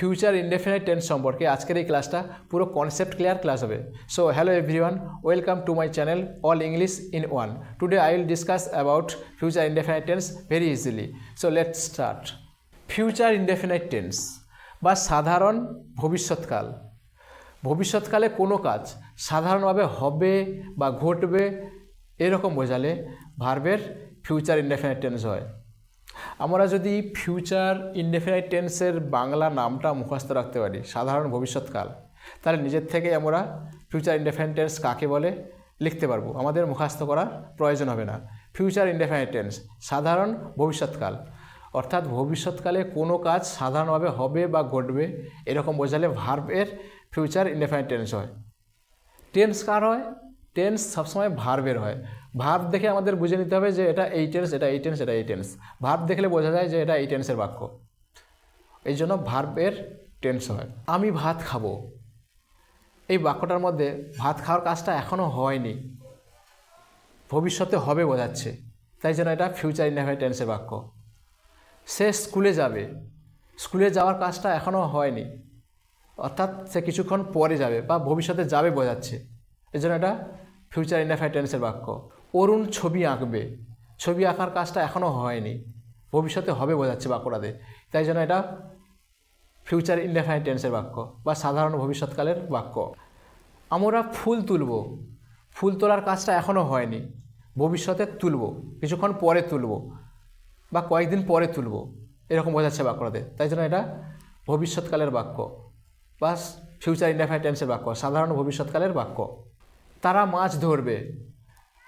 Future indefinite tense সম্পর্কে আজকের এই ক্লাসটা পুরো কনসেপ্ট ক্লিয়ার ক্লাস হবে। So hello everyone welcome to my channel all English in one today I will discuss about future indefinite tense very easily so let start future indefinite tense বা সাধারণ ভবিষ্যৎকাল। ভবিষ্যৎকালে কোনো কাজ সাধারণভাবে হবে বা ঘটবে এরকম বোঝালে ভার্বের ফিউচার ইনডেফিনাইট টেন্স হয়। আমরা যদি ফিউচার ইনডেফিনাইট টেন্সের বাংলা নামটা মুখস্থ রাখতে পারি, সাধারণ ভবিষ্যৎকাল, তাহলে নিজের থেকেই আমরা ফিউচার ইনডেফিনাইট টেন্স কাকে বলে লিখতে পারব? আমাদের মুখস্থ করার প্রয়োজন হবে না। ফিউচার ইনডেফিনাইট টেন্স সাধারণ ভবিষ্যৎকাল। অর্থাৎ ভবিষ্যৎকালে কোনো কাজ সাধারণভাবে হবে বা ঘটবে, এরকম বোঝালে ভার্বের ফিউচার ইনডেফিনাইট টেন্স হয়। টেন্স কার হয়? টেন্স সবসময় ভার্বের হয়। ভার্ব দেখে আমাদের বুঝে নিতে হবে যে এটা এই টেন্স এটা এই টেন্স এটা এই টেন্স ভার্ব দেখলে বোঝা যায় যে এটা এই টেন্সের বাক্য। এই জন্য ভার্বের টেন্স হয়। আমি ভাত খাব। এই বাক্যটার মধ্যে ভাত খাওয়ার কাজটা এখনও হয়নি। ভবিষ্যতে হবে বোঝাচ্ছে। তাই জন্য এটা ফিউচার ইনডেফিনাইট টেন্সের বাক্য। সে স্কুলে যাবে। স্কুলে যাওয়ার কাজটা এখনও হয়নি। অর্থাৎ সে কিছুক্ষণ পরে যাবে বা ভবিষ্যতে যাবে বোঝাচ্ছে। এই জন্য এটা ফিউচার ইন্ডাফাইট টেন্সের বাক্য। অরুণ ছবি আঁকবে। ছবি আঁকার কাজটা এখনও হয়নি। ভবিষ্যতে হবে বোঝাচ্ছে বাক্যটাতে তাই জন্য এটা ফিউচার ইন্ডেফাইট টেন্সের বাক্য বা সাধারণ ভবিষ্যৎকালের বাক্য। আমরা ফুল তুলব। ফুল তোলার কাজটা এখনও হয়নি। ভবিষ্যতে তুলব। কিছুক্ষণ পরে তুলব বা কয়েকদিন পরে তুলব। এরকম বোঝাচ্ছে বাক্যটাতে তাই জন্য এটা ভবিষ্যৎকালের বাক্য বা ফিউচার ইন্ডেফাইট টেন্সের বাক্য, সাধারণ ভবিষ্যৎকালের বাক্য। তারা মাছ ধরবে।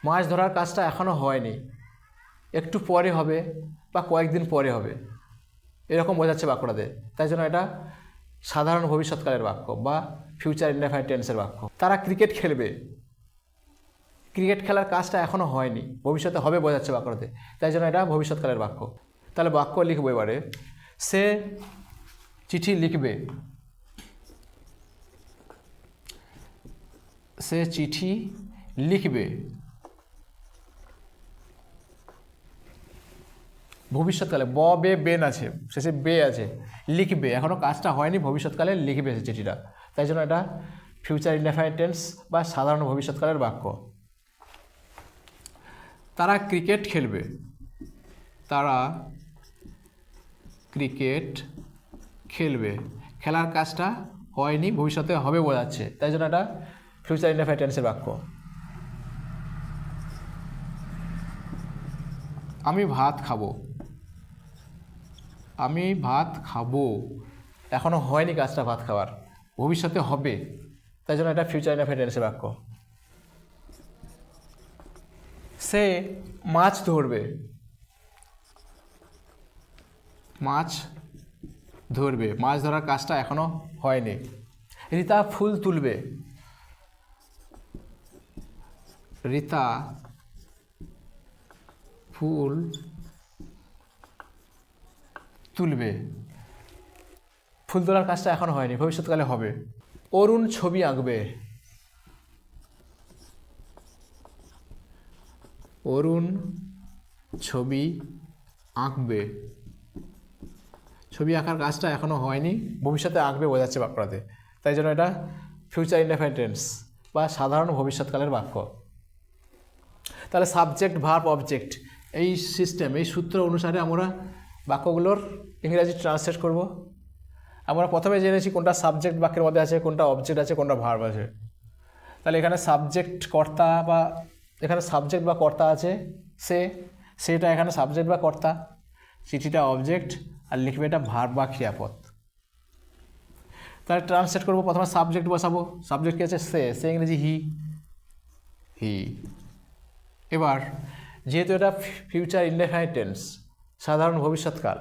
মাছ ধরার কাজটা এখনও হয়নি। একটু পরে হবে বা কয়েকদিন পরে হবে। এরকম বোঝাচ্ছে বাক্যটাতে। তাই জন্য এটা সাধারণ ভবিষ্যৎকালের বাক্য বা ফিউচার ইন্ডেফাইট টেন্সের বাক্য। তারা ক্রিকেট খেলবে। ক্রিকেট খেলার কাজটা এখনও হয়নি। ভবিষ্যতে হবে বোঝাচ্ছে বাক্যটাতে। তাই জন্য এটা ভবিষ্যৎকালের বাক্য। তাহলে বাক্য লিখব এবারে। সে চিঠি লিখবে। সে চিঠি লিখবে। ভবিষ্যৎকালে ব, বে, বেন আছে, শেষে বে আছে, লিখবে। এখনও কাজটা হয়নি, ভবিষ্যৎকালে লিখবে সে চিঠিটা। তাই জন্য এটা ফিউচার ইনডেফাইট টেন্স বা সাধারণ ভবিষ্যৎকালের বাক্য। তারা ক্রিকেট খেলবে। তারা ক্রিকেট খেলবে। খেলার কাজটা হয়নি, ভবিষ্যতে হবে বোঝাচ্ছে তাই জন্য এটা ফিউচার ইন্ডেফাইট টেন্সের বাক্য। আমি ভাত খাব। আমি ভাত খাব। এখনও হয়নি কাজটা ভাত খাওয়ার। ভবিষ্যতে হবে। তাই জন্য এটা ফিউচার ইন্ডেফাইট টেন্সের বাক্য। সে মাছ ধরবে। মাছ ধরবে। মাছ ধরার কাজটা এখনও হয়নি। রীতা ফুল তুলবে। রীতা, ফুল তুলবে। ফুল তোলার কাজটা এখনও হয়নি, ভবিষ্যৎকালে হবে। অরুণ ছবি আঁকবে। অরুণ ছবি আঁকবে। ছবি আঁকার কাজটা এখনও হয়নি, ভবিষ্যতে আঁকবে বোঝাচ্ছে বাক্যটাতে তাই জন্য এটা ফিউচার ইন্ডেফাইট টেন্স বা সাধারণ ভবিষ্যৎকালের বাক্য। তাহলে সাবজেক্ট ভার্ব অবজেক্ট এই সিস্টেম এই সূত্র অনুসারে আমরা বাক্যগুলোর ইংরাজি ট্রান্সলেট করব। আমরা প্রথমে জেনেছি কোনটা সাবজেক্ট বাক্যের মধ্যে আছে, কোনটা অবজেক্ট আছে, কোনটা ভার্ব আছে। তাহলে এখানে সাবজেক্ট কর্তা বা এখানে সাবজেক্ট বা কর্তা আছে, সে, সেটা এখানে সাবজেক্ট বা কর্তা। চিঠিটা অবজেক্ট আর লিখবে এটা ভার বা ক্রিয়াপদ। তাহলে ট্রান্সলেট করব, প্রথমে সাবজেক্ট বসাবো। সাবজেক্ট কী আছে? সে সে ইংরেজি হি হি এবার, যেহেতু এটা ফিউচার ইনডেফাইট টেন্স সাধারণ ভবিষ্যৎকাল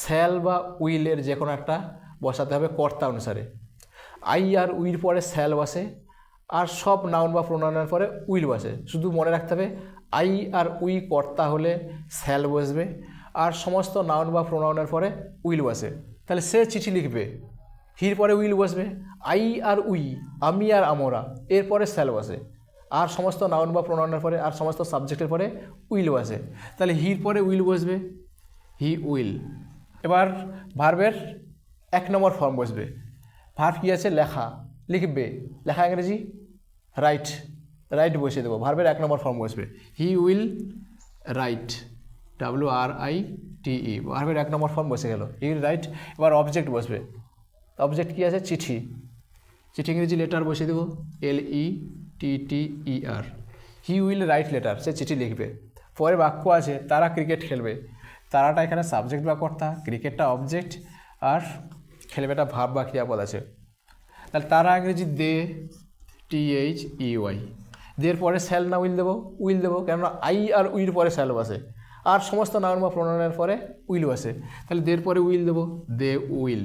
স্যাল বা উইলের যে কোনো একটা বসাতে হবে কর্তা অনুসারে। আই আর উইল পরে স্যাল বসে, আর সব নাউন বা প্রোনাউনের পরে উইল বসে। শুধু মনে রাখতে হবে আই আর উই কর্তা হলে স্যাল বসবে, আর সমস্ত নাউন বা প্রোনাউনের পরে উইল বসে। তাহলে সে চিঠি লিখবে, হির পরে উইল বসবে আই আর উই আমি আর আমরা, এরপরে স্যাল বসে। আর সমস্ত নাউন বা প্রোনাউনের পরে আর সমস্ত সাবজেক্টের পরে উইল বসে। তাহলে হির পরে উইল বসবে। হি উইল এবার ভার্বের এক নম্বর ফর্ম বসবে। ভার্ব কী আছে? লেখা। লিখবে। লেখা ইংরেজি? রাইট রাইট বসিয়ে দেবো। ভার্বের এক নম্বর ফর্ম বসবে। He will write W R I T E ভার্বের এক নম্বর ফর্ম বসে গেল। হি রাইট এবার অবজেক্ট বসবে। অবজেক্ট কী আছে? চিঠি। চিঠি ইংরেজি লেটার বসিয়ে দেবো। L E T T E R he will write letter সে চিঠি লিখবে। পরে বাক্য আছে, তারা ক্রিকেট খেলবে। তারাটা এখানে সাবজেক্ট বা কর্তা ক্রিকেটটা অবজেক্ট আর খেলবেটা ভাব বা ক্রিয়াপদ আছে। তাহলে তারা ইংরেজি দে টি এইচ ই ওয়াই দের পরে স্যাল না উইল দেবো উইল দেবো, কেননা আই আর উইল পরে স্যাল বসে আর সমস্ত নাউন বা প্রণয়নের পরে উইল বসে তাহলে দের পরে উইল দেবো, দে উইল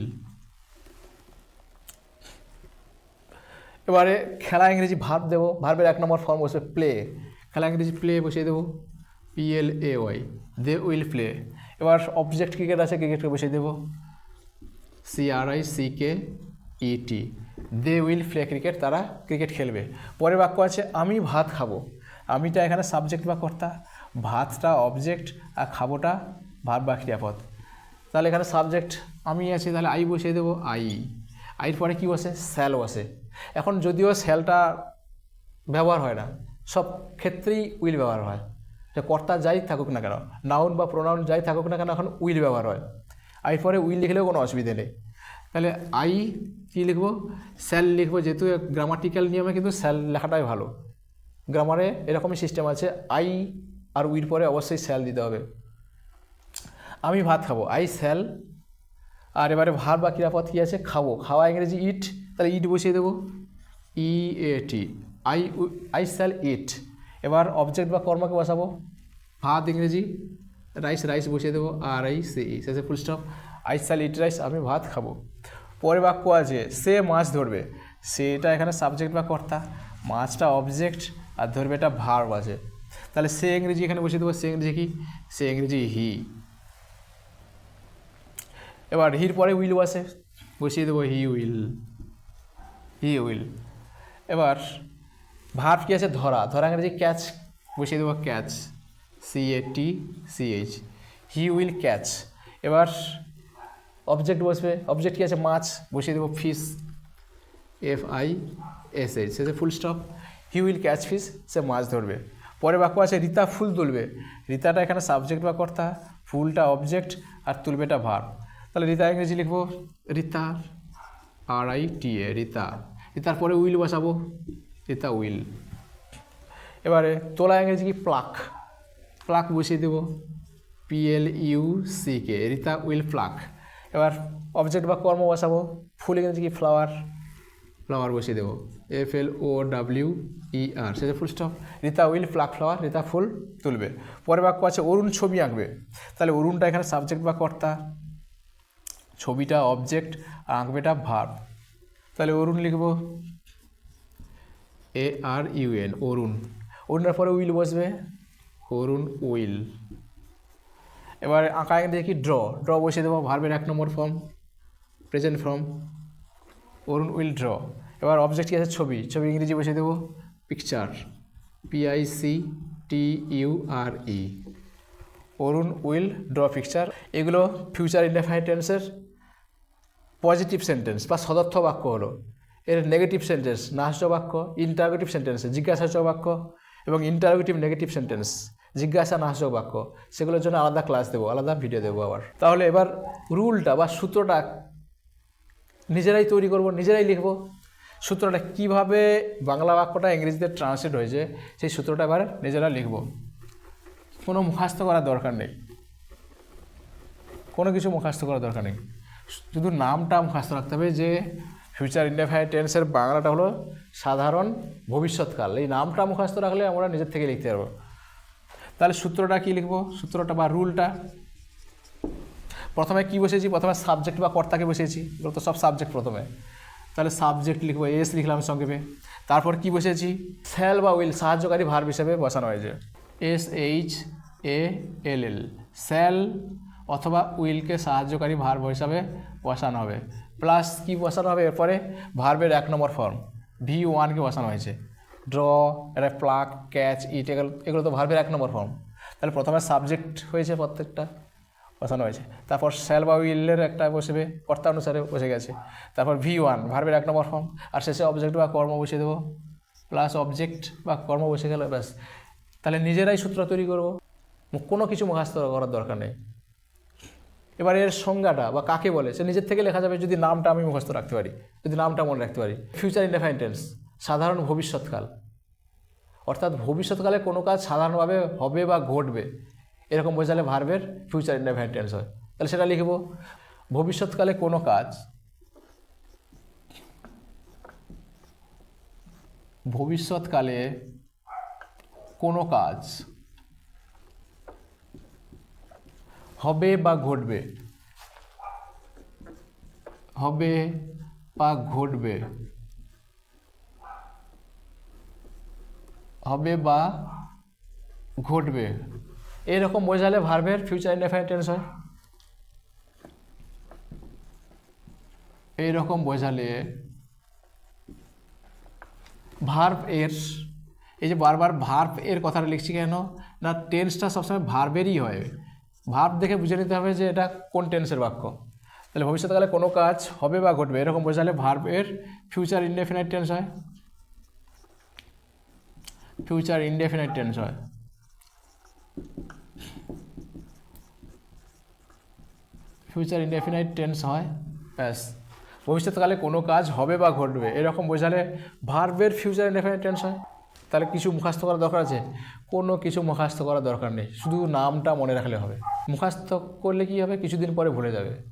এবারে খেলা ইংরেজি ভার্ব দেবো। ভার্বের এক নম্বর ফর্ম বসবে প্লে খেলা ইংরেজি প্লে বসিয়ে দেবো। P L A Y they will play এবার অবজেক্ট ক্রিকেট আছে ক্রিকেটকে বসিয়ে দেবো। C R I C K E T they will play cricket তারা ক্রিকেট খেলবে। পরের বাক্য আছে, আমি ভাত খাব। আমিটা এখানে সাবজেক্ট বা কর্তা। ভাতটা অবজেক্ট আর খাবোটা ভাত বা ক্রিয়াপদ। তাহলে এখানে সাবজেক্ট আমি আছি, তাহলে আই বসিয়ে দেবো আই আইর পরে কী বসে স্যাল বসে এখন যদিও স্যালটা ব্যবহার হয় না, সব ক্ষেত্রেই উইল ব্যবহার হয়। সে কর্তা যাই থাকুক না কেন নাউন বা প্রোনাউন যাই থাকুক না কেন, এখন উইল ব্যবহার হয়। আই পরে উইল লিখলেও কোনো অসুবিধে নেই। তাহলে আই কি লিখব? স্যাল লিখব, যেহেতু গ্রামাটিক্যাল নিয়মে কিন্তু স্যাল লেখাটাই ভালো। গ্রামারে এরকমই সিস্টেম আছে আই আর উইল পরে অবশ্যই স্যাল দিতে হবে। আমি ভাত খাব। আই স্যাল আর এবারে ভার বা ক্রিয়াপদ কী আছে? খাব। খাওয়া ইংরেজি ইট তাহলে ইট বসিয়ে দেবো। E A T I I shall it এবার অবজেক্ট বা কর্মকে বসাবো। ভাত ইংরেজি রাইস রাইস বসিয়ে দেবো। আর আই সে ই শেষে full stop I shall eat rice আমি ভাত খাব। পরে বাক্য আছে, সে মাছ ধরবে। সেটা এখানে সাবজেক্ট বা কর্তা। মাছটা অবজেক্ট আর ধরবে এটা ভার্ব আছে। তাহলে সে ইংরেজি এখানে বসিয়ে দেবো। সে ইংরেজি কি? সে ইংরেজি হি এবার হির পরে উইল বসে বসিয়ে দেবো হি উইল। He will. এবার ভার্ব কী আছে? ধরা। ধরা ইংরেজি ক্যাচ, বসিয়ে দেবো catch. C A T C H he will catch. এবার অবজেক্ট বসবে। অবজেক্ট কী আছে? মাছ। বসিয়ে দেবো fish. F I S H say full stop he will catch fish সে মাছ ধরবে। পরে বাক্য আছে, রীতা ফুল তুলবে। রীতাটা এখানে সাবজেক্ট বা কর্তা। ফুলটা অবজেক্ট আর তুলবেটা ভার তাহলে রীতা ইংরেজি লিখব? রীতা আর আই টি এ রীতা। রীতার পরে উইল বসাবো। রীতা উইল। এবারে তোলা ইংরেজি কি? প্লাক। প্লাক বসিয়ে দেবো। P L U C K Rita will pluck. এবার অবজেক্ট বা কর্ম বসাবো। ফুল ইংরেজি কি? ফ্লাওয়ার। ফ্লাওয়ার বসিয়ে দেবো। F L O W E R সেটা full stop Rita will pluck flower, Rita ফুল তুলবে। পরে বাক্য আছে, অরুণ ছবি আঁকবে। তাহলে অরুণটা এখানে সাবজেক্ট বা কর্তা। ছবিটা অবজেক্ট আর আঁকবেটা ভার্ব তাহলে অরুণ লিখব। A R U N Arun. অরুণের পরে উইল বসবে। অরুণ উইল। এবার আঁকা দেখি ড্র ড্র বসিয়ে দেবো ভার্বের এক নম্বর form present form Arun will draw এবার অবজেক্ট কী আছে? ছবি। ছবি ইংরেজি বসিয়ে দেবো। Picture P I C T U R E Arun will draw picture এগুলো ফিউচার ইন্ডেফাইন টেন্সের পজিটিভ সেন্টেন্স বা সদর্থ বাক্য হলো। এর নেগেটিভ সেন্টেন্স নাশ্য বাক্য ইন্টারোগেটিভ সেন্টেন্স জিজ্ঞাসাসূচক বাক্য এবং ইন্টারোগেটিভ নেগেটিভ সেন্টেন্স জিজ্ঞাসা নাশক বাক্য, সেগুলোর জন্য আলাদা ক্লাস দেবো, আলাদা ভিডিও দেবো আবার। তাহলে এবার রুলটা বা সূত্রটা নিজেরাই তৈরি করব, নিজেরাই লিখব। সূত্রটা কীভাবে বাংলা বাক্যটা ইংরেজিতে ট্রান্সলেট হয়েছে, সেই সূত্রটা এবার নিজেরা লিখব। কোনো মুখাস্ত করার দরকার নেই। কোনো কিছু মুখাস্ত করার দরকার নেই। শুধু নামটা মুখাস্ত রাখতে হবে যে ফিউচার ইন্ডিফাইড টেন্সের বাংলাটা হলো সাধারণ ভবিষ্যৎকাল। এই নামটা মুখাস্ত রাখলে আমরা নিজের থেকে লিখতে পারব। তাহলে সূত্রটা কী লিখব? সূত্রটা বা রুলটা? প্রথমে কি বসেছি প্রথমে সাবজেক্ট বা কর্তাকে বসেছি এগুলো তো সব সাবজেক্ট প্রথমে। তাহলে সাবজেক্ট লিখব এস লিখলাম সংক্ষেপে। তারপর কি বসেছি স্যাল বা উইল সাহায্যকারী ভার্ব হিসেবে বসানো হয়েছে। S H A L L shall অথবা উইলকে সাহায্যকারী ভার্ব হিসাবে বসানো হবে। প্লাস কি বসানো হবে এরপরে? ভার্বের এক নম্বর ফর্ম ভি ওয়ানকে বসানো হয়েছে। ড্র এটা প্লাক ক্যাচ ইট এগুলো এগুলো তো ভার্বের এক নম্বর ফর্ম তাহলে প্রথমে সাবজেক্ট হয়েছে প্রত্যেকটা, বসানো হয়েছে। তারপর শ্যাল বা উইলের একটা বসবে কর্তা অনুসারে বসে গেছে। তারপর ভি ওয়ান ভার্বের এক নম্বর ফর্ম আর শেষে অবজেক্ট বা কর্ম বসিয়ে দেবো। প্লাস অবজেক্ট বা কর্ম বসে গেলে ব্যাস। তাহলে নিজেরাই সূত্র তৈরি করব। কোনো কিছু মুখাস্ত করার দরকার নেই। এবার এর সংজ্ঞাটা বা কাকে বলে, সে নিজের থেকে লেখা যাবে যদি নামটা আমি মুখস্থ রাখতে পারি, যদি নামটা মনে রাখতে পারি। ফিউচার ইনডেফাইন টেন্স সাধারণ ভবিষ্যৎকাল। অর্থাৎ ভবিষ্যৎকালে কোনো কাজ সাধারণভাবে হবে বা ঘটবে, এরকম বোঝালে ভার্বের ফিউচার ইনডেফাইন টেন্স হয়। তাহলে সেটা লিখব, ভবিষ্যৎকালে কোনো কাজ ভবিষ্যৎকালে কোনো কাজ হবে বা ঘটবে? হবে বা ঘটবে? হবে বা ঘটবে? এরকম বোঝালে ভার্বের ফিউচার ইনডেফাইন টেন্স হয়। এইরকম বোঝালে ভার্ব এর, এই যে বারবার ভার্ব এর কথাটা লিখছি কেন? না টেন্সটা সবসময় ভার্বেরই হয়। ভার্ব দেখে বুঝে নিতে হবে যে এটা কোন টেন্সের বাক্য। তাহলে ভবিষ্যৎকালে কোনো কাজ হবে বা ঘটবে, এরকম বোঝালে ভার্ব এর ফিউচার ইনডেফিনাইট টেন্স হয়। ফিউচার ইনডেফিনাইট টেন্স হয়। ফিউচার ইনডেফিনাইট টেন্স হয়, ব্যাস। ভবিষ্যৎকালে কোনো কাজ হবে বা ঘটবে, এরকম বোঝালে ভার্বের ফিউচার ইনডেফিনাইট টেন্স হয়। তাহলে কিছু মুখাস্ত করার দরকার আছে? কোনো কিছু মুখাস্ত করার দরকার নেই। শুধু নামটা মনে রাখলে হবে। মুখাস্ত করলে কি হবে? কিছুদিন পরে ভুলে যাবে।